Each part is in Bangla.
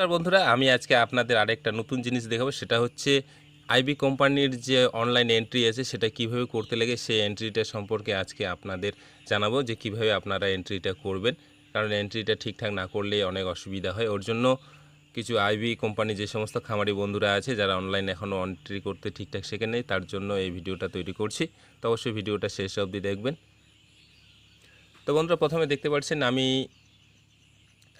নমস্কার বন্ধুরা, আমি আজকে আপনাদের আরেকটা নতুন জিনিস দেখাবো, সেটা হচ্ছে আইবি কোম্পানির যে অনলাইন এন্ট্রি আছে, সেটা কীভাবে করতে লাগে, সেই এন্ট্রিটা সম্পর্কে আজকে আপনাদের জানাব, যে কীভাবে আপনারা এন্ট্রিটা করবেন। কারণ এন্ট্রিটা ঠিকঠাক না করলে অনেক অসুবিধা হয়। ওর জন্য কিছু আইবি কোম্পানি যে সমস্ত খামারি বন্ধুরা আছে, যারা অনলাইন এখনও এন্ট্রি করতে ঠিকঠাক শেখে নেই, তার জন্য এই ভিডিওটা তৈরি করছি। তো অবশ্যই ভিডিওটা শেষ অবধি দেখবেন। তো বন্ধুরা, প্রথমে দেখতে পাচ্ছেন, আমি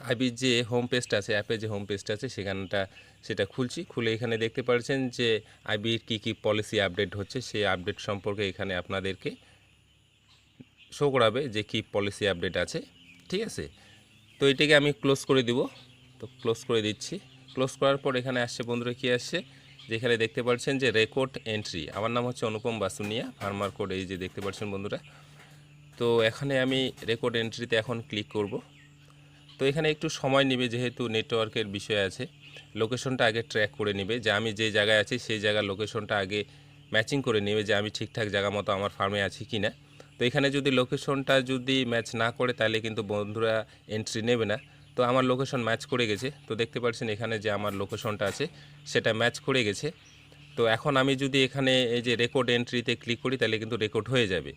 আইবির যে হোম পেজটা আছে অ্যাপে যে হোম পেজটা আছে, সেখানটা সেটা খুলছি। খুলে এখানে দেখতে পাচ্ছেন যে আইবির কী কী পলিসি আপডেট হচ্ছে। সেই আপডেট সম্পর্কে এখানে আপনাদেরকে শো করাবে যে কী পলিসি আপডেট আছে। ঠিক আছে? তো এটাকে আমি ক্লোজ করে দিব। তো ক্লোজ করে দিচ্ছি। ক্লোজ করার পর এখানে আসছে বন্ধুরা, কী আসছে? যেখানে দেখতে পাচ্ছেন যে রেকর্ড এন্ট্রি আমার নাম হচ্ছে অনুপম বাসুনিয়া। ফার্মার কোড এই যে দেখতে পাচ্ছেন বন্ধুরা। তো এখানে আমি রেকর্ড এন্ট্রিতে এখন ক্লিক করব। তো এখানে একটু সময় নেবে যেহেতু নেটওয়ার্কের বিষয় আছে। লোকেশনটা আগে ট্র্যাক করে নেবে যে আমি যে জায়গায় আছি সেই জায়গার লোকেশনটা আগে ম্যাচিং করে নেবে যে আমি ঠিকঠাক জায়গা মতো আমার ফার্মে আছি কি না তো এখানে যদি লোকেশনটা যদি ম্যাচ না করে তাহলে কিন্তু বন্ধুরা এন্ট্রি নেবে না। তো আমার লোকেশন ম্যাচ করে গেছে। তো দেখতে পাচ্ছেন এখানে যে আমার লোকেশনটা আছে, সেটা ম্যাচ করে গেছে। তো এখন আমি যদি এখানে এই যে রেকর্ড এন্ট্রিতে ক্লিক করি তাহলে কিন্তু রেকর্ড হয়ে যাবে।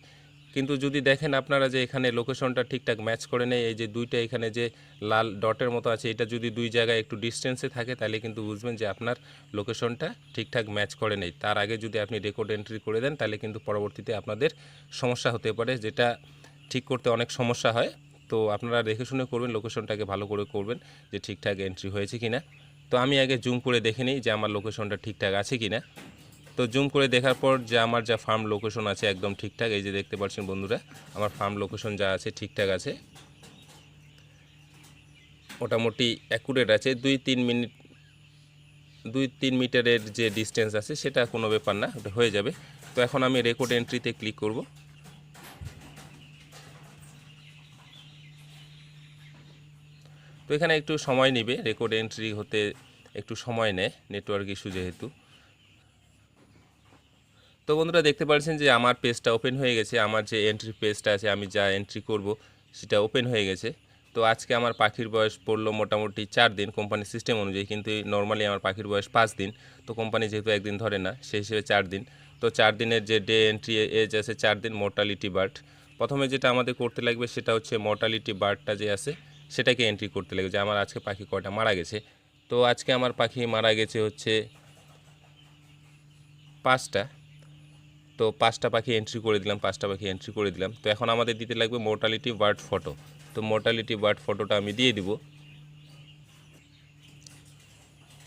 কিন্তু যদি দেখেন আপনারা যে এখানে লোকেশনটা ঠিকঠাক ম্যাচ করে নেয় এই যে দুইটা এখানে যে লাল ডটের মতো আছে, এটা যদি দুই জায়গায় একটু ডিস্টেন্সে থাকে, তাহলে কিন্তু বুঝবেন যে আপনার লোকেশনটা ঠিকঠাক ম্যাচ করে নেই। তার আগে যদি আপনি রেকর্ড এন্ট্রি করে দেন, তাহলে কিন্তু পরবর্তীতে আপনাদের সমস্যা হতে পারে, যেটা ঠিক করতে অনেক সমস্যা হয়। তো আপনারা দেখে শুনে করবেন লোকেশনটাকে ভালো করে করবেন যে ঠিকঠাক এন্ট্রি হয়েছে কি না তো আমি আগে জুম করে দেখে নিই যে আমার লোকেশনটা ঠিকঠাক আছে কি না তো জুম করে দেখার পর যে আমার যা ফার্ম লোকেশন আছে একদম ঠিকঠাক, এই যে দেখতে পাচ্ছেন বন্ধুরা, আমার ফার্ম লোকেশন যা আছে ঠিকঠাক আছে। মোটামুটি অ্যাকুরেট আছে, দুই তিন মিনিট, দুই তিন মিটারের যে ডিস্টেন্স আছে সেটা কোনো ব্যাপার না ওটা হয়ে যাবে। তো এখন আমি রেকর্ড এন্ট্রিতে ক্লিক করব। তো এখানে একটু সময় নেবে রেকর্ড এন্ট্রি হতে একটু সময় নেয় নেটওয়ার্ক ইস্যু যেহেতু। তো বন্ধুরা দেখতে পাচ্ছেন যে আমার পেজটা ওপেন হয়ে গেছে। আমার যে এন্ট্রি পেজটা আছে, আমি যা এন্ট্রি করব, সেটা ওপেন হয়ে গেছে। তো আজকে আমার পাখির বয়স পড়ল মোটামুটি চার দিন কোম্পানির সিস্টেম অনুযায়ী। কিন্তু নর্মালি আমার পাখির বয়স পাঁচ দিন। তো কোম্পানি যেহেতু একদিন ধরে না, সেই হিসেবে চার দিন। তো চার দিনের যে ডে এন্ট্রি এজ আছে, চার দিন মোর্টালিটি বার্ড প্রথমে যেটা আমাদের করতে লাগবে, সেটা হচ্ছে মোর্টালিটি বার্ডটা যে আছে, সেটাকে এন্ট্রি করতে লাগবে। যে আমার আজকে পাখি কয়টা মারা গেছে। তো আজকে আমার পাখি মারা গেছে হচ্ছে পাঁচটা। তো পাঁচটা পাখি এন্ট্রি করে দিলাম, পাঁচটা পাখি এন্ট্রি করে দিলাম। তো এখন আমাদের দিতে লাগবে মোর্টালিটি বার্ড ফটো তো মোর্টালিটি বার্ড ফটোটা আমি দিয়ে দিব।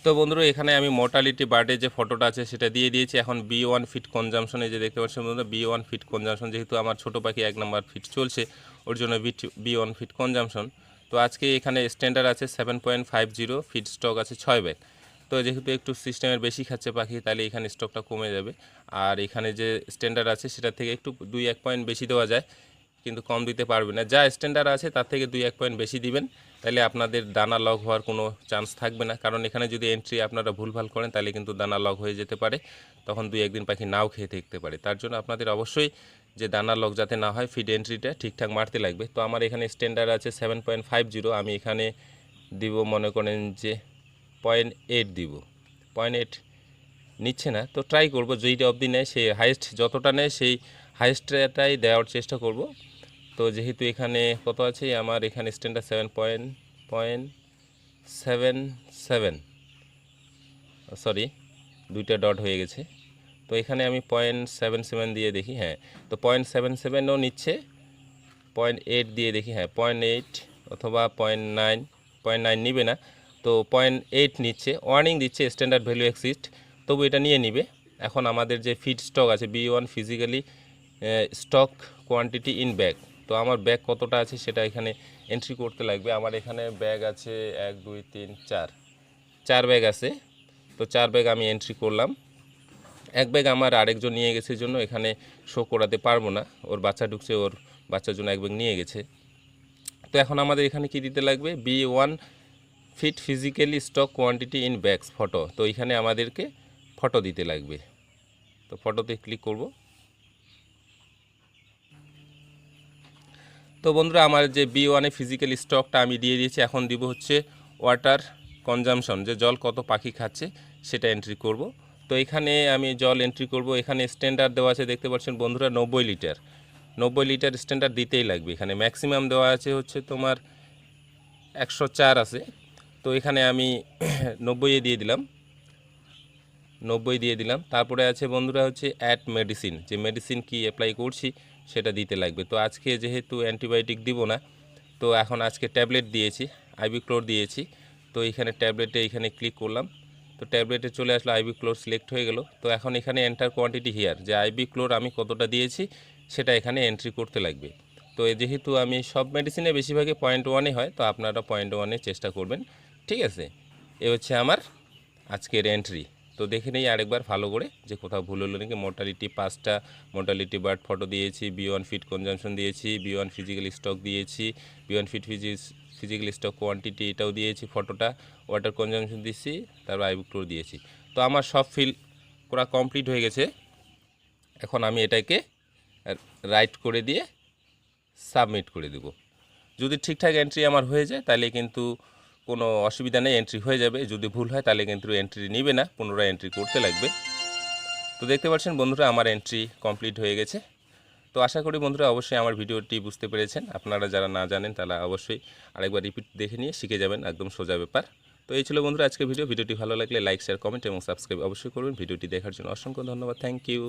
তো বন্ধুরা, এখানে আমি মোর্টালিটি বার্ডের যে ফটোটা আছে সেটা দিয়ে দিয়েছি। এখন বি ওয়ান ফিট কনজামশনে যে দেখতে পাচ্ছেন বন্ধুরা বি ওয়ান ফিট কনজামশন যেহেতু আমার ছোটো পাখি এক নাম্বার ফিট চলছে, ওর জন্য বি ওয়ান ফিট কনজামশন তো আজকে এখানে স্ট্যান্ডার্ড আছে seven point five zero feet stock আছে ছয় ব্যাগ তো যেহেতু একটু সিস্টেমের বেশি খাচ্ছে পাখি, তাহলে এখানে স্টকটা কমে যাবে। আর এখানে যে স্ট্যান্ডার্ড আছে সেটা থেকে একটু দুই এক পয়েন্ট বেশি দেওয়া যায়, কিন্তু কম দিতে পারবে না। যা স্ট্যান্ডার্ড আছে, তার থেকে দুই এক পয়েন্ট বেশি দিবেন, তাহলে আপনাদের দানা লগ হওয়ার কোনো চান্স থাকবে না। কারণ এখানে যদি এন্ট্রি আপনারা ভুলভাল করেন, তাহলে কিন্তু দানা লগ হয়ে যেতে পারে। তখন দুই একদিন পাখি নাও খেয়ে থাকতে পারে। তার জন্য আপনাদের অবশ্যই যে দানা লগ যাতে না হয় ফিড এন্ট্রিটা ঠিকঠাক মারতে লাগবে। তো আমার এখানে স্ট্যান্ডার্ড আছে সেভেন পয়েন্ট ফাইভ জিরো আমি এখানে দিব মনে করেন যে পয়েন্ট এইট দিব। পয়েন্ট এইট নিচ্ছে না। তো ট্রাই করব, যেইটা অবধি নেয় সেই হাইয়েস্ট যতটা নেয়, সেই হাইয়েস্টটাই দেওয়ার চেষ্টা করব। তো যেহেতু এখানে কত আছে? আমার এখানে standard seven point point seven seven sorry দুইটা ডট হয়ে গেছে। তো এখানে আমি পয়েন্ট সেভেন সেভেন দিয়ে দেখি হ্যাঁ। তো পয়েন্ট সেভেন সেভেনও নিচ্ছে। পয়েন্ট এইট দিয়ে দেখি হ্যাঁ। পয়েন্ট এইট অথবা পয়েন্ট নাইন পয়েন্ট নাইন নিবে না। তো পয়েন্ট এইট নিচ্ছে ওয়ার্নিং দিচ্ছে স্ট্যান্ডার্ড ভ্যালু এক্সিস্ট তবু এটা নিয়ে নিবে। এখন আমাদের যে ফিড স্টক আছে B one physically stock quantity in bag তো আমার ব্যাগ কতটা আছে সেটা এখানে এন্ট্রি করতে লাগবে। আমার এখানে ব্যাগ আছে এক, দুই, তিন, চার চার ব্যাগ আছে, তো চার ব্যাগ আমি এন্ট্রি করলাম। এক ব্যাগ আমার আরেকজন নিয়ে গেছে জন্য, এখানে শো করাতে পারব না, ওর বাচ্চা ঢুকছে, ওর বাচ্চার জন্য এক ব্যাগ নিয়ে গেছে। তো এখন আমাদের এখানে কি দিতে লাগবে? B one feet physically stock quantity in bags photo তো এখানে আমাদেরকে ফটো দিতে লাগবে। তো ফটোতে ক্লিক করব। তো বন্ধুরা, আমার যে বি ওয়ানে ফিজিক্যাল স্টকটা আমি দিয়ে দিয়েছি, এখন দিব হচ্ছে ওয়াটার কনজামশন যে জল কত পাখি খাচ্ছে, সেটা এন্ট্রি করব। তো এখানে আমি জল এন্ট্রি করব। এখানে স্ট্যান্ডার্ড দেওয়া আছে, দেখতে পাচ্ছেন বন্ধুরা, নব্বই লিটার নব্বই লিটার স্ট্যান্ডার্ড দিতেই লাগবে। এখানে ম্যাক্সিমাম দেওয়া আছে হচ্ছে তোমার একশো চার আছে। তো এখানে আমি নব্বইয়ে দিয়ে দিলাম। নব্বই দিয়ে দিলাম। তারপরে আছে বন্ধুরা হচ্ছে অ্যাট মেডিসিন যে মেডিসিন কি অ্যাপ্লাই করছি সেটা দিতে লাগবে। তো আজকে যেহেতু অ্যান্টিবায়োটিক দিব না, তো এখন আজকে ট্যাবলেট দিয়েছি আইবি ক্লোর দিয়েছি। তো এখানে ট্যাবলেটে এখানে ক্লিক করলাম। তো ট্যাবলেটে চলে আসলো আইবি ক্লোর সিলেক্ট হয়ে গেল। তো এখন এখানে এন্টার কোয়ান্টিটি হিয়ার যে আইবি ক্লোর আমি কতটা দিয়েছি সেটা এখানে এন্ট্রি করতে লাগবে। তো যেহেতু আমি সব মেডিসিনে বেশিরভাগই পয়েন্ট ওয়ানে হয়, তো আপনারা পয়েন্ট ওয়ানে চেষ্টা করবেন। ঠিক আছে? এ হচ্ছে আমার আজকের এন্ট্রি তো দেখে নেই আরেকবার ভালো করে যে কোথাও ভুল হলো নাকি। মোর্টালিটি পাঁচটা মোর্টালিটি বার্ড ফটো দিয়েছি বি ওয়ান ফিট কনজামশন দিয়েছি বি ওয়ান ফিজিক্যাল স্টক দিয়েছি B one feed physics physical stock quantity এটাও দিয়েছি ফটোটা ওয়াটার কনজামশন দিয়েছি তারপর আইবুক টোর দিয়েছি। তো আমার সব ফিল করা কমপ্লিট হয়ে গেছে। এখন আমি এটাকে রাইট করে দিয়ে সাবমিট করে দেব। যদি ঠিকঠাক এন্ট্রি আমার হয়ে যায় তাহলে কিন্তু কোনো অসুবিধা নেই এন্ট্রি হয়ে যাবে। যদি ভুল হয়, তাহলে কিন্তু এন্ট্রি নেবে না, পুনরায় এন্ট্রি করতে লাগবে। তো দেখতে পাচ্ছেন বন্ধুরা, আমার এন্ট্রি কমপ্লিট হয়ে গেছে। তো আশা করি বন্ধুরা, অবশ্যই আমার ভিডিওটি বুঝতে পেরেছেন। আপনারা যারা না জানেন, তারা অবশ্যই আরেকবার রিপিট দেখে নিয়ে শিখে যাবেন, একদম সোজা ব্যাপার। তো এই ছিল বন্ধুরা আজকের ভিডিও। ভিডিওটি ভালো লাগলে লাইক শেয়ার কমেন্ট এবং সাবস্ক্রাইব অবশ্যই করবেন ভিডিওটি দেখার জন্য অসংখ্য ধন্যবাদ। Thank you